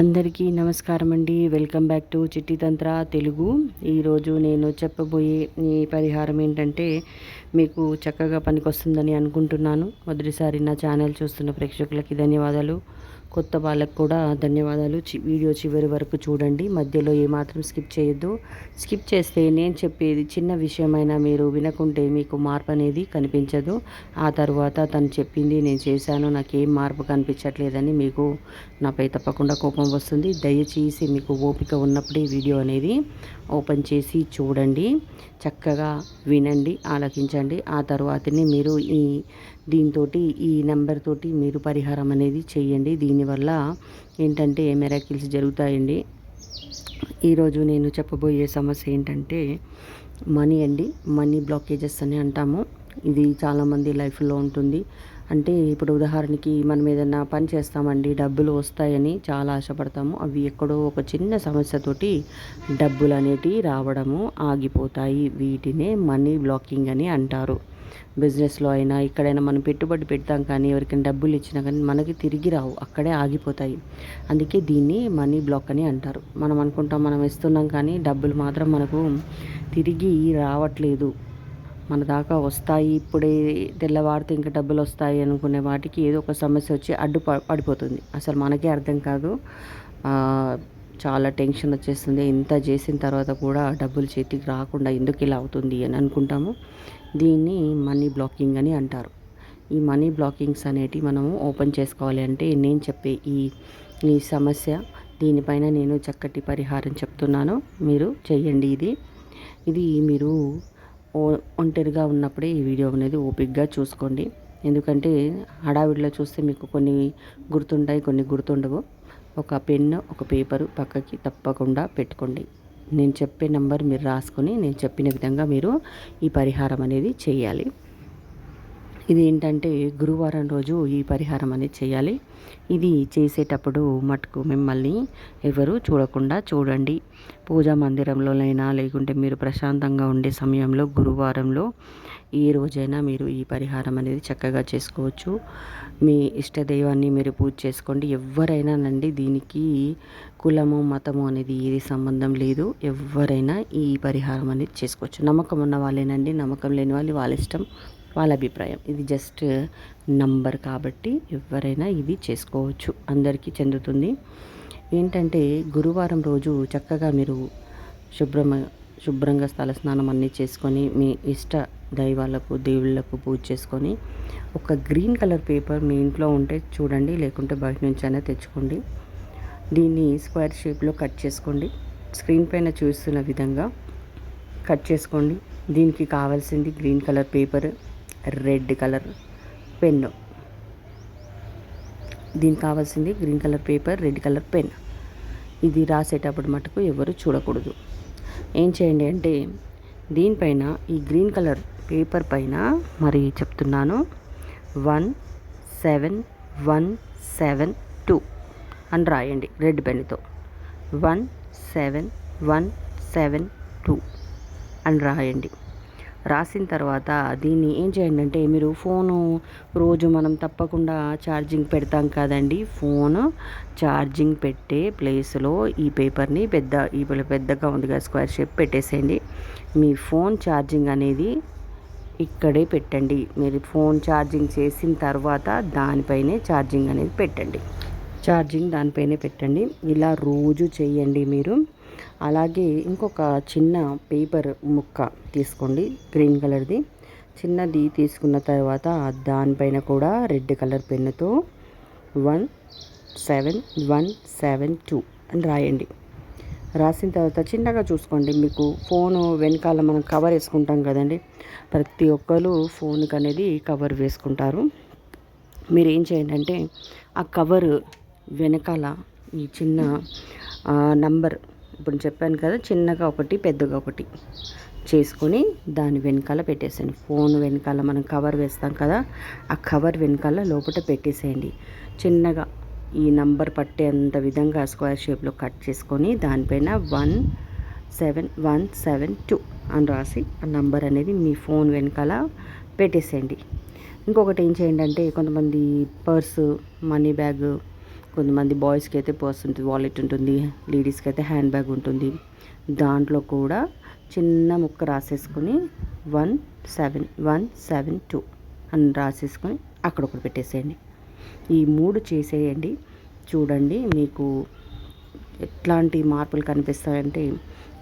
అందరికీ నమస్కారం అండి. Welcome back to Chittitantra Telugu. ఈరోజు నేను చెప్పబోయే ఈ పరిహారం ఏంటంటే మీకు చక్కగా పనికొస్తుందని అనుకుంటున్నాను. మొదటిసారి నా ఛానల్ చూస్తున్న ప్రేక్షకులకి ధన్యవాదాలు. కొత్త వాళ్ళకు కూడా ధన్యవాదాలు. వీడియో చివరి వరకు చూడండి. మధ్యలో ఏమాత్రం స్కిప్ చేయొద్దు. స్కిప్ చేస్తే నేను చెప్పేది చిన్న విషయమైనా మీరు వినకుంటే మీకు మార్పు అనేది కనిపించదు. ఆ తర్వాత తను చెప్పింది నేను చేశాను. నాకేం మార్పు కనిపించట్లేదని మీకు నాపై తప్పకుండా కోపం వస్తుంది. దయచేసి మీకు ఓపిక ఉన్నప్పుడే వీడియో అనేది ఓపెన్ చేసి చూడండి. చక్కగా వినండి ఆలకించండి. ఆ తర్వాతనే మీరు ఈ దీంతో ఈ నెంబర్ తోటి మీరు పరిహారం అనేది చేయండి. దీనివల్ల ఏంటంటే మెరాకిల్స్ జరుగుతాయండి. ఈరోజు నేను చెప్పబోయే సమస్య ఏంటంటే మనీ అండి. మనీ బ్లాకేజెస్ అని అంటాము. ఇది చాలామంది లైఫ్లో ఉంటుంది. అంటే ఇప్పుడు ఉదాహరణకి మనం ఏదైనా పని చేస్తామండి డబ్బులు వస్తాయని చాలా ఆశపడతాము. అవి ఎక్కడో ఒక చిన్న సమస్యతోటి డబ్బులు అనేటివి రావడము ఆగిపోతాయి. వీటినే మనీ బ్లాకింగ్ అని అంటారు. బిజినెస్లో అయినా ఎక్కడైనా మనం పెట్టుబడి పెడతాం కానీ ఎవరికైనా డబ్బులు ఇచ్చినా కానీ మనకి తిరిగి రావు. అక్కడే ఆగిపోతాయి. అందుకే దీన్ని మనీ బ్లాక్ అని అంటారు. మనం అనుకుంటాం మనం ఇస్తున్నాం కానీ డబ్బులు మాత్రం మనకు తిరిగి రావట్లేదు. మన దాకా వస్తాయి. ఇప్పుడే తెల్లవారితే ఇంకా డబ్బులు వస్తాయి అనుకునే వాటికి ఏదో ఒక సమస్య వచ్చి అడ్డు పడిపోతుంది. అసలు మనకే అర్థం కాదు. చాలా టెన్షన్ వచ్చేస్తుంది. ఇంత చేసిన తర్వాత కూడా డబ్బులు చేతికి రాకుండా ఎందుకు ఇలా అవుతుంది అని అనుకుంటాము. దీన్ని మనీ బ్లాకింగ్ అని అంటారు. ఈ మనీ బ్లాకింగ్స్ అనేటివి మనము ఓపెన్ చేసుకోవాలి అంటే నేను చెప్పే ఈ ఈ సమస్య దీనిపైన నేను చక్కటి పరిహారం చెప్తున్నాను. మీరు చేయండి ఇది. ఇది మీరు ఒంటరిగా ఉన్నప్పుడే ఈ వీడియో అనేది ఓపిక్గా చూసుకోండి. ఎందుకంటే హడావిడిలో చూస్తే మీకు కొన్ని గుర్తుంటాయి కొన్ని గుర్తుండవు. ఒక పెన్ను ఒక పేపరు పక్కకి తప్పకుండా పెట్టుకోండి. నేను చెప్పే నెంబర్ మీరు రాసుకొని నేను చెప్పిన విధంగా మీరు ఈ పరిహారం అనేది చేయాలి. ఇది ఏంటంటే గురువారం రోజు ఈ పరిహారం అనేది చేయాలి. ఇది చేసేటప్పుడు మటుకు మిమ్మల్ని ఎవరు చూడకుండా చూడండి. పూజా మందిరంలోనైనా లేకుంటే మీరు ప్రశాంతంగా ఉండే సమయంలో గురువారంలో ఏ రోజైనా మీరు ఈ పరిహారం అనేది చక్కగా చేసుకోవచ్చు. మీ ఇష్ట దైవాన్ని మీరు పూజ చేసుకోండి. ఎవరైనా నండి దీనికి కులము మతము అనేది ఏది సంబంధం లేదు. ఎవరైనా ఈ పరిహారం అనేది చేసుకోవచ్చు. నమ్మకం ఉన్న వాళ్ళేనండి. నమ్మకం లేని వాళ్ళు వాళ్ళ ఇష్టం వాళ్ళ అభిప్రాయం. ఇది జస్ట్ నంబర్ కాబట్టి ఎవరైనా ఇది చేసుకోవచ్చు. అందరికీ చెందుతుంది. ఏంటంటే గురువారం రోజు చక్కగా మీరు శుభ్రం శుభ్రంగా స్థల స్నానం అన్నీ చేసుకొని మీ ఇష్ట దైవాలకు దేవుళ్ళకు పూజ చేసుకొని ఒక గ్రీన్ కలర్ పేపర్ మీ ఇంట్లో ఉంటే చూడండి లేకుంటే బయట నుంచి అయినా తెచ్చుకోండి. దీన్ని స్క్వేర్ షేప్లో కట్ చేసుకోండి. స్క్రీన్ పైన చూస్తున్న విధంగా కట్ చేసుకోండి. దీనికి కావాల్సింది green colour paper. Red colour pen. దీనికి కావాల్సింది green colour paper red colour pen. ఇది రాసేటప్పుడు మటుకు ఎవరు చూడకూడదు. ఏం చేయండి అంటే దీనిపైన ఈ గ్రీన్ కలర్ పేపర్ పైన మరి చెప్తున్నాను. One seven one seven two అని రాయండి red పెన్తో one seven one seven two అని రాయండి. రాసిన తర్వాత దీన్ని ఏం చేయండి అంటే మీరు ఫోను రోజు మనం తప్పకుండా ఛార్జింగ్ పెడతాం కదండి. ఫోన్ ఛార్జింగ్ పెట్టే ప్లేస్లో ఈ పేపర్ని పెద్ద ఈ పెద్దగా ఉందిగా స్క్వేర్ షేప్ పెట్టేసేయండి. మీ ఫోన్ ఛార్జింగ్ అనేది ఇక్కడే పెట్టండి. మీరు ఫోన్ ఛార్జింగ్ చేసిన తర్వాత దానిపైనే ఛార్జింగ్ అనేది పెట్టండి. ఛార్జింగ్ దానిపైనే పెట్టండి. ఇలా రోజు చేయండి మీరు. అలాగే ఇంకొక చిన్న పేపర్ ముక్క తీసుకోండి గ్రీన్ కలర్ది. చిన్నది తీసుకున్న తర్వాత దానిపైన కూడా రెడ్ కలర్ పెన్నుతో one seven one seven two అని రాయండి. రాసిన తర్వాత చిన్నగా చూసుకోండి. మీకు ఫోను వెనకాల మనం కవర్ వేసుకుంటాం కదండి. ప్రతి ఒక్కరు ఫోన్కి అనేది కవర్ వేసుకుంటారు. మీరు ఏం చేయండి అంటే ఆ కవర్ వెనకాల ఈ చిన్న నంబర్ ఇప్పుడు చెప్పాను కదా చిన్నగా ఒకటి పెద్దగా ఒకటి చేసుకొని దాని వెనకాల పెట్టేసేయండి. ఫోన్ వెనకాల మనం కవర్ వేస్తాం కదా ఆ కవర్ వెనకాల లోపల పెట్టేసేయండి. చిన్నగా ఈ నంబర్ పట్టేంత విధంగా స్క్వేర్ షేప్లో కట్ చేసుకొని దానిపైన one seven one seven two అని రాసి ఆ నంబర్ అనేది మీ ఫోన్ వెనకాల పెట్టేసేయండి. ఇంకొకటి ఏం చేయండి అంటే కొంతమంది పర్సు మనీ బ్యాగ్ కొంతమంది బాయ్స్కి అయితే పర్స్ ఉంటుంది వాలెట్ ఉంటుంది లేడీస్కి అయితే హ్యాండ్ బ్యాగ్ ఉంటుంది. దాంట్లో కూడా చిన్న ముక్క రాసేసుకొని one seven one seven two అని రాసేసుకొని అక్కడ ఒకటి పెట్టేసేయండి. ఈ మూడు చేసేయండి. చూడండి మీకు ఎట్లాంటి మార్పులు కనిపిస్తాయంటే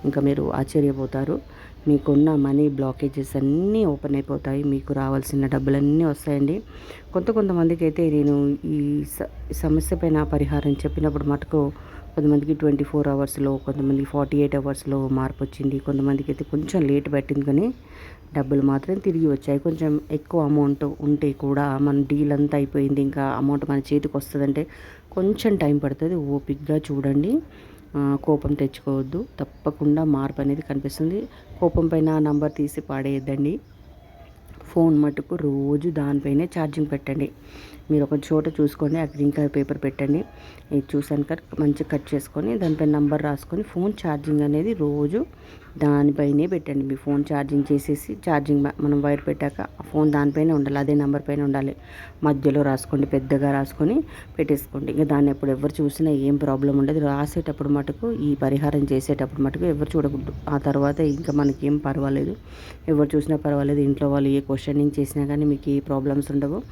ఇంకా మీరు ఆశ్చర్యపోతారు. మీకున్న మనీ బ్లాకేజెస్ అన్నీ ఓపెన్ అయిపోతాయి. మీకు రావాల్సిన డబ్బులన్నీ వస్తాయండి. కొంత కొంతమందికి అయితే నేను ఈ సమస్య పైన పరిహారం చెప్పినప్పుడు మటుకు కొంతమందికి ట్వంటీ ఫోర్ అవర్స్లో కొంతమందికి ఫార్టీ ఎయిట్ అవర్స్లో మార్పు వచ్చింది కొంతమందికి అయితే కొంచెం లేట్ పెట్టింది కానీ డబ్బులు మాత్రం తిరిగి వచ్చాయి. కొంచెం ఎక్కువ అమౌంట్ ఉంటే కూడా మన డీల్ అంతా అయిపోయింది. ఇంకా అమౌంట్ మన చేతికి వస్తుందంటే కొంచెం టైం పడుతుంది. ఓపిక్గా చూడండి. కోపం తెచ్చుకోవద్దు. తప్పకుండా మార్పు అనేది కనిపిస్తుంది. కోపం పైన నంబర్ తీసి పాడేయద్దండి. ఫోన్ మటుకు రోజు దానిపైనే ఛార్జింగ్ పెట్టండి. మీరు ఒక చోట చూసుకోండి ఆ గ్రీన్ కలర్ పేపర్ పెట్టండి. ఇది చూసాను కట్ మంచిగా కట్ చేసుకొని దానిపై నంబర్ రాసుకొని ఫోన్ ఛార్జింగ్ అనేది రోజు దానిపైనే పెట్టండి. మీ ఫోన్ ఛార్జింగ్ చేసేసి ఛార్జింగ్ మనం వైర్ పెట్టాక ఆ ఫోన్ దానిపైనే ఉండాలి. అదే నెంబర్ పైన ఉండాలి. మధ్యలో రాసుకోండి పెద్దగా రాసుకొని పెట్టేసుకోండి. ఇంకా దాన్ని ఎప్పుడు ఎవరు చూసినా ఏం ప్రాబ్లం ఉండదు. రాసేటప్పుడు మటుకు ఈ పరిహారం చేసేటప్పుడు మటుకు ఎవరు చూడకూడదు. ఆ తర్వాత ఇంకా మనకి ఏం పర్వాలేదు. ఎవరు చూసినా పర్వాలేదు. ఇంట్లో వాళ్ళు ఏ క్వశ్చనింగ్ చేసినా కానీ మీకు ఏ ప్రాబ్లమ్స్ ఉండవు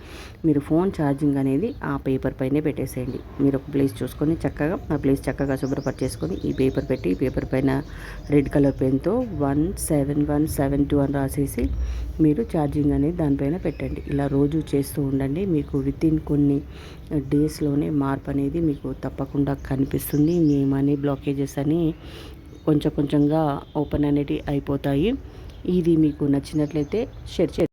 మీరు ఫోన్ ఛార్జింగ్ అనేది ఆ పేపర్ పైనే పెట్టేసేయండి. మీరు ఒక ప్లేస్ చూసుకొని చక్కగా ఆ ప్లేస్ చక్కగా శుభ్రపరిచేసుకొని ఈ పేపర్ పెట్టి ఈ పేపర్ పైన red colour సెవెన్తో one seven one seven two అని రాసేసి మీరు ఛార్జింగ్ అనేది దానిపైన పెట్టండి. ఇలా రోజు చేస్తూ ఉండండి. మీకు విత్ ఇన్ కొన్ని డేస్లోనే మార్పు అనేది మీకు తప్పకుండా కనిపిస్తుంది. మీ మనీ బ్లాకేజెస్ అని కొంచెం కొంచెంగా ఓపెన్ అనేటివి అయిపోతాయి. ఇది మీకు నచ్చినట్లయితే షేర్ చేయండి.